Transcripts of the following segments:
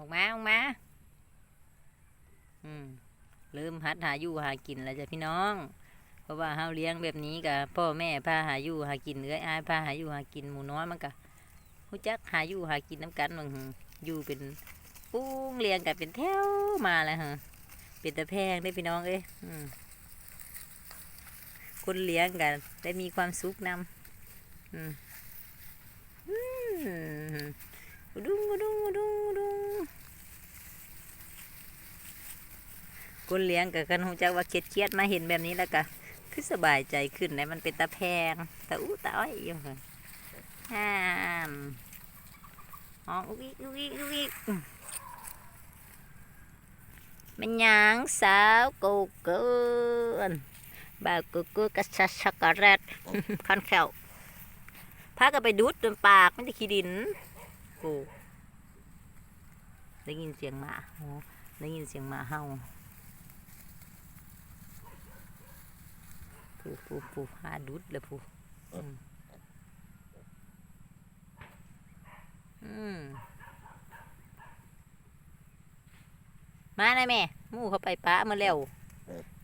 ออกมาออกมา อืมเริ่มหัดหาอยู่หากินแล้วจ้ะพี่น้อง เพราะว่าเฮาเลี้ยงแบบนี้กับพ่อแม่พาหาอยู่หากินเอ้ยอายพาหาอยู่หากินหมูน้อยมันก็ฮู้จักหาอยู่หากินน้ำกันบางอยู่เป็นปุ้งเลี้ยงกันเป็นแถวมาแล้วฮะเป็นตะแพงได้พี่น้องเอ้ยคนเลี้ยงกัน ได้มีความสุขนำอืมอืมอุดุงอุดุงอุดุงอุดุง คนเลี้ยงกับกันฮู้จักว่าเครียดๆมาเห็นแบบนี้แล้วก็คือสบายใจขึ้นเลยมันเป็นตาแพงตาอู้ตาอ้อยอยู่ค่ะห้ามอ๋ออุ้ยอุ้ยอุ้ยมันยังสาวกูเกินบ่าวกูกูกระชัช็อกโกแลตคันแขวพากันไปดูดจนปากไมันจะขี้ดินกูได้ยินเสียงหมาได้ยินเสียงหมาเห่า ผู้ผู้ผู้หาดุดเลยผู้อืมอืมมาเลยแม่หมูเขาไปป้ามาแล้ว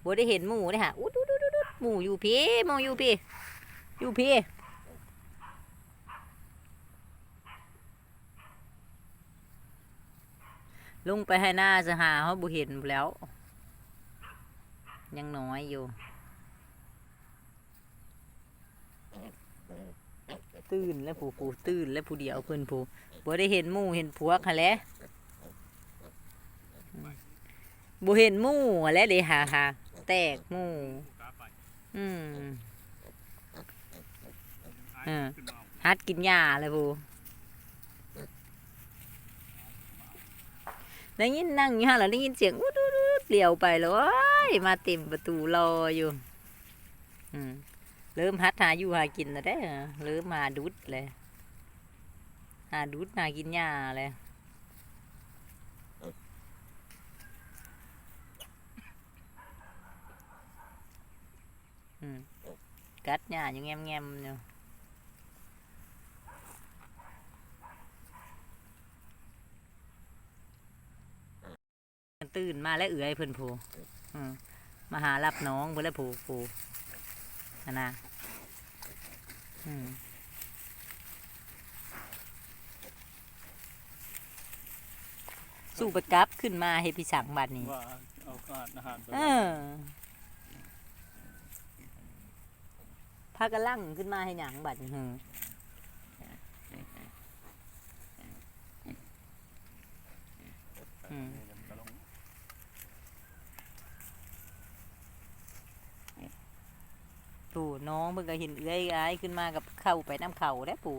บัได้เห็นหมูเลยฮะอุ๊ดอุ๊ดอุ๊ดอุ๊ดหมูอยู่พี่หมูอยู่พี่อยู่พี่ลงไปให้หน้าจะหาเขาบุเห็นแล้ว ยังน้อยอยู่ ตื่นแล้วผู้ผู้ตื่นแล้วผู้เดียวเพิ่นผู้บ่ได้เห็นหมู่เห็นพวกหั่นแหละอืมบ่เห็นหมู่หั่นแล้วเด้หาหาแตกหมู่อืมฮัดกินหญ้าเลยผู้ได้ยินนั่งอยู่หั่นแล้วได้ยินเสียงอุดอุดอุดเปลี่ยวไปแล้วโอ้ยมาเต็มประตูรออยู่ อืม เริ่มหัดหาอยู่หากินแล้วได้เริ่มมาดุดเลย หาดุดหากินหญ้าเลยอืมกัดหญ้าอยู่แงมแงมๆอยู่ตื่นมาแล้วเอื่อยเพิ่นผูอืมมาหารับน้องเพิ่นแล้วผูผู นั่นนะอืมสู้ประกับขึ้นมาให้พี่สังบัดนี้ว่าเอาอาหารไปเออพากันลั่งขึ้นมาให้หยังบัดนี้หืออืม ปู่น้องเพิ่งก็เห็นเอื้อยอ้ายขึ้นมากับเข้าไปน้ำเข่าแล้วปู่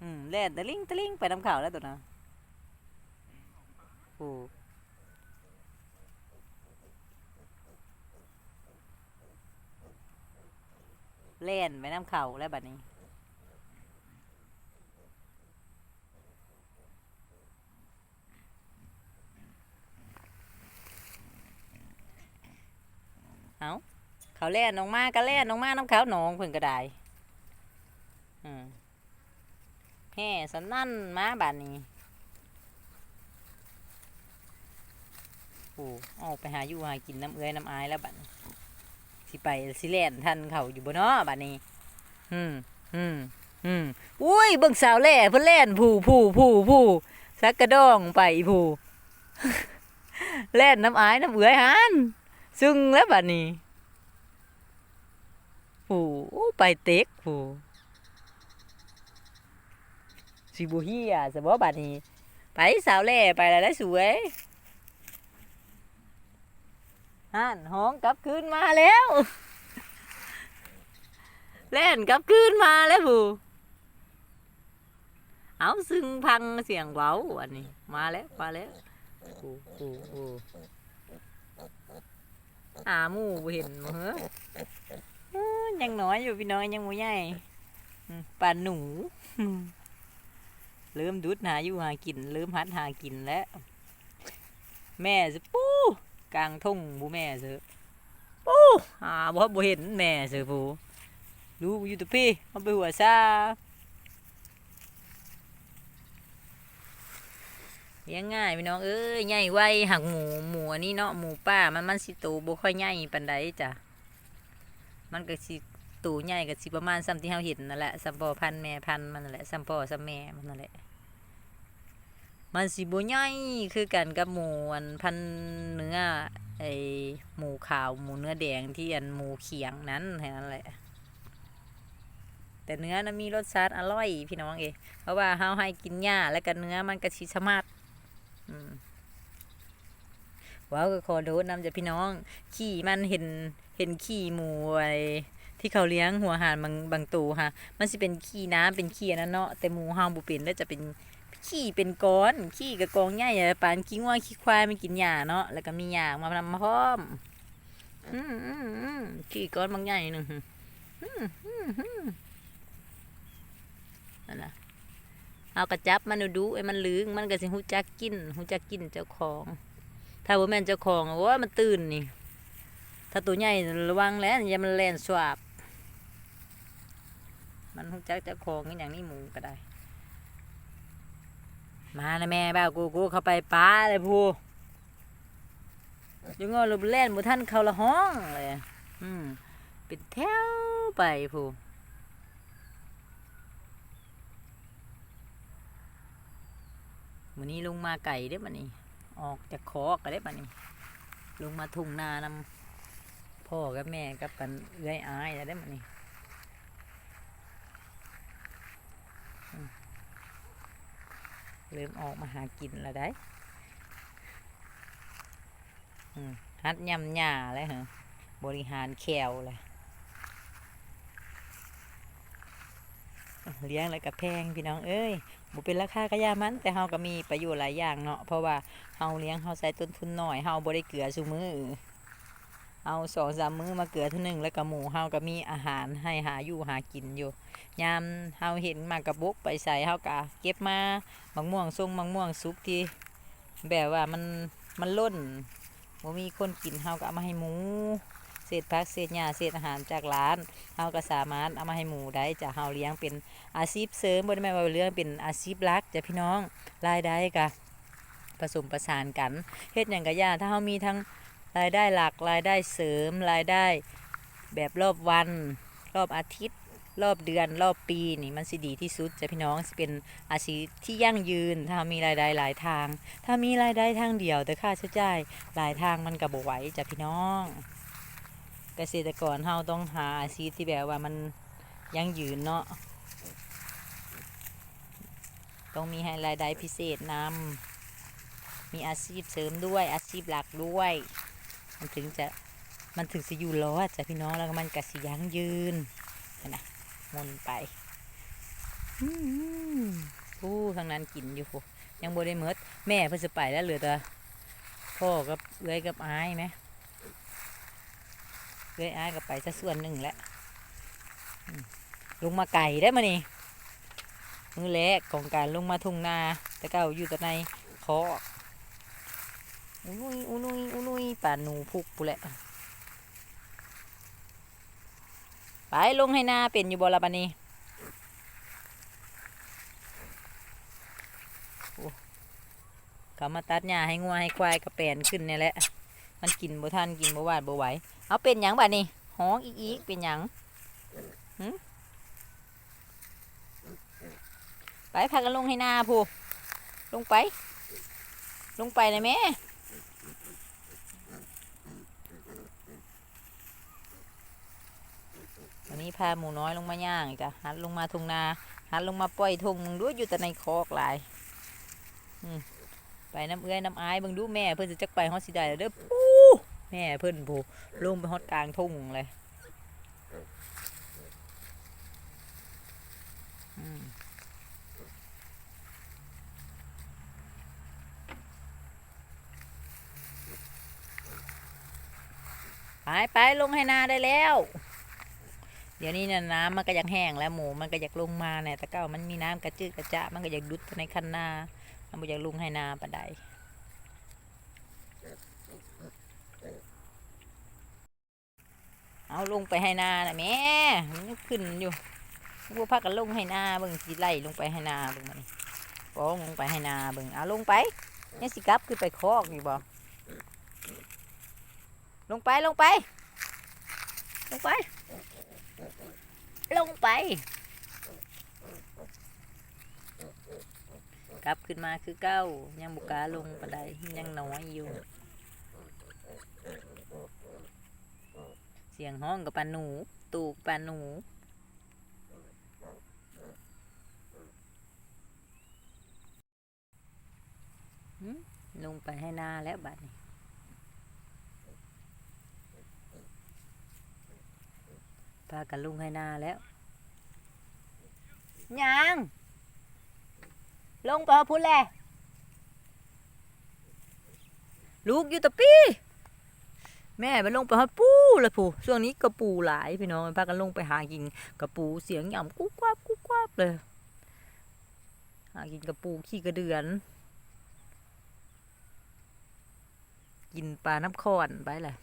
อืมแล่นตะลิงตะลิงไปน้ำเข่าแล้วตัวนะปู่เล่นไปน้ำเข่าแล้วบัดนี้ เอา เขาแล่นออกมาก็แล่นออกมาน้ำเขาหนองเพิ่นก็ได้อืมแห่สนั่นมาบานนี้โอ้ออกไปหาอยู่หากินน้ำเอื้อยน้ำอายแล้วบัดนี้สิไปสิแล่นทันเขาอยู่บ่เนาะบัดนี้ อืมอืมอืมอุ้ยเบิ่งสาวแล่เพิ่นแล่นผู้ผู้ผู้ผู้สักกระดองไปผู้แล่นน้ำอายน้ำเอื้อยหันซึ่งแล้วบัดนี้ ผู้โอ้ไปเต็กผู้สิบ่เฮียสบ่บัดนี้ไปสาวแล่ไปแล้วได้สวยฮั่นห้องกลับคืนมาแล้ว เล่นกลับคืนมาแล้วผู้เอาซึ่งพังเสียงเว้าอันนี้ มาแล้วมาแล้วผู้ผู้หาหมูบ่เห็นบ่เหรอเอ้อ ยังน้อยอยู่พี่น้อยยังบ่ใหญ่อืมปลาหนูอืมเริ่มดุดหาอยู่หากิน เริ่มหัดหากินแล้ว แม่สิปู้กลางทุ่งผู้แม่เสือปู้หาบ่บ่เห็นแม่เสือผู้ลูกอยู่แตะพี่เอาไปหัวซาเลี้ยงง่ายพี่น้องเอ้ยใหญ่ไวหักหมูหมูอันนี้เนาะหมูป่ามันมันสิโตบ่ค่อยใหญ่ปานใดจ้ะ มันก็สิโตใหญ่ก็สิประมาณซ้ำที่เฮาเห็นนั่นแหละซ้ำพ่อพันแม่พันมันนั่นแหละซ้ำพ่อซ้ำแม่มันนั่นแหละมันสิบ่ใหญ่คือกันกับหมูอันพันเนื้อไอหมูขาวหมูเนื้อแดงที่อันหมูเขียงนั้นนั้นแหละ แต่เนื้อนะมีรสชาติอร่อยพี่น้องเอยเพราะว่าเฮาให้กินหญ้าแล้วก็เนื้อมันก็สิสมาดอืม ว้าวก็ขอโทษนำจะพี่น้อง ขี่มันเห็นเห็นขี่หมูไอที่เขาเลี้ยงหัวหานบางบางตัวฮะมันสิเป็นขี้น้ำเป็นขี้นนั้นเนาะแต่หมูเฮาบ่เป็นแล้วจะเป็นขี้เป็นก้อนขี้กับกองใหญ่อะปานขี้งัวขี้ควายมันกินหญ้าเนาะแล้วก็มีหญ้ามานำมาพร้อมอืมอืมอืมขี้ก้อนบางใหญ่หนึ่งอืมอืมอืมนั่นน่ะเอากระจับมันดูไอ้มันลืงมันก็สิฮู้จักกินฮู้จักกินเจ้าของ ถ้าบ่แม่นเจ้าของโอ้มันตื่นนี่ ถ้าตัวใหญ่ระวังแล้วอย่ามันแล่นสวาบมันฮู้จักเจ้าของอย่างนี้หมูก็ได้ มานะแม่บ้ากูกูเข้าไปป้าเลยพูยังงอลบเล่นบุท่านเขาละห้องเลยอืมเป็นแถวไปพูวันนี้ลงมาไก่เด้อมันนี่ ออกจากคอกันได้อมันนี่ลงมาทุ่งนานำพ่อกับแม่กับกันเอื้อยอายแล้วได้อมันนี่เริ่มออกมาหากินแล้วได้ฮัดยำหญ้าเลยเหรอบริหารแควเลย เลี้ยงแล้วก็แพงพี่น้องเอ้ยบ่เป็นราคากระยามัน แต่เฮาก็มีประโยชน์หลายอย่างเนาะเพราะว่าเฮาเลี้ยงเฮาใส่ต้นทุนน้อยเฮาบ่ได้เกลือซุมือเอาสองสามมื้อมาเกลือเท่านึงแล้วก็หมูเฮาก็มีอาหารให้หาอยู่หากินอยู่ยามเฮาเห็นมากระบกไปใส่เฮากะเก็บมามังม่วงทรงมังม่วงสุกที่แบบว่ามันมันล้นบ่มีคนกินเฮาก็เอามาให้หมู เศษผักเศษหญ้าเศษอาหารจากร้านเฮาก็สามารถเอามาให้หมูได้จะเฮาเลี้ยงเป็นอาชีพเสริมบ่ได้แม่นว่าเลี้ยงเป็นอาชีพหลักจ้ะพี่น้องรายได้ก็ผสมประสานกันเฮ็ดหยังก็ยาถ้าเฮามีทั้งรายได้หลักรายได้เสริมรายได้แบบรอบวัน รอบอาทิตย์ รอบเดือนรอบปีนี่มันสิดีที่สุดจะพี่น้องสิเป็นอาชีพที่ยั่งยืน ถ้ามีรายได้หลายทาง ถ้ามีรายได้ทางเดียวแต่ค่าใช้จ่ายหลายทางมันก็บ่ไหวจ้ะพี่น้อง เกษตรกรเฮาต้องหาอาชีพที่แบบว่ามันยั่งยืนเนาะต้องมีให้รายได้พิเศษนำมีอาชีพเสริมด้วยอาชีพหลักด้วย มันถึงจะมันถึงจะอยู่รอดจ้ะพี่น้องแล้วก็มันก็สิยั่งยืนนะมนไปอืมผู้ทางนั้นกินอยู่ยังบ่ได้เมดแม่เพิ่นสิไปแล้วเหลือแต่พ่อกับเอื้อยกับอ้ายไหม เอื้อยอ้ายก็ไปซะส่วนหนึ่งแล้วลงมาไก่ได้มานี่มือแรกของการลงมาทุ่งนาแต่เก้าอยู่แต่ในคออุ้นุยอุ้นุยอุ้นุยป่าหนูพุกปุแหละไปลงให้หน้าเป็นอยู่บอละบันนี้โอ้ก็มาตัดหญ้าให้งัวให้ควายกระแปนขึ้นเนี่ยแหละ มันกินบ่ทันกินบ่หวาดบ่ไหวเอาเป็นหยังบัดนี้ห้องอีกอีกเป็นหยังหึไปพากันลงให้หน้าผู้ลงไป ลงไปนะแม่วันนี้พาหมูน้อยลงมาย่างอีกจ้ะหันลงมาทุ่งนาหันลงมาปล่อยทงมึงด้วยอยู่แต่ในคอกหลายไปน้ำเอื้อยน้ำอายเบิ่งดูแม่เพิ่นจะจักไปฮอดสิได้เด้อปู แม่เพิ่อนผู้ลงไปฮอดกลางทุ่งเลยไปไปลงให้นาได้แล้ว เดี๋ยวนี้เนี่ยน้ำมันก็ยังแห้งแล้วหมูมันก็อยากลงมาเนี่ยแต่เก้ามันมีน้ำกระจืดกระจะมันก็อยากดุดในคันนา มันบ่อยากลงให้นาปานใด เอาลงไปให้นาน่ะแม่มันยังขึ้นอยู่พวกพักกันลงให้นาเบิ่งสิไล่ลงไปให้นาเบิ่งมันปองลงไปให้นาเบิ่งเอาลงไปยังสิกลับขึ้นไปคอกนี่บ่ลงไปลงไป ลงไป ลงไป กลับขึ้นมาคือเก้ายังบุกาลงปานใดยังน้อยอยู่ เสียงห้องกับปลาหนู ตูกปลาหนูหึลงไปให้หน้าแล้วบัดนี้พากันลุงให้หน้าแล้วยังลงไปพุ่นแหละลูกอยู่ตะปี้ แม่ไปลงไปหาปูละผู้ช่วงนี้กระปูหลายพี่น้องพากันลงไปหากินกระปูเสียงหย่ำกุ๊กวาบกุ๊กวาบเลยหากินกระปูขี้กระเดือน กินปลาน้ำคอนไปแหละ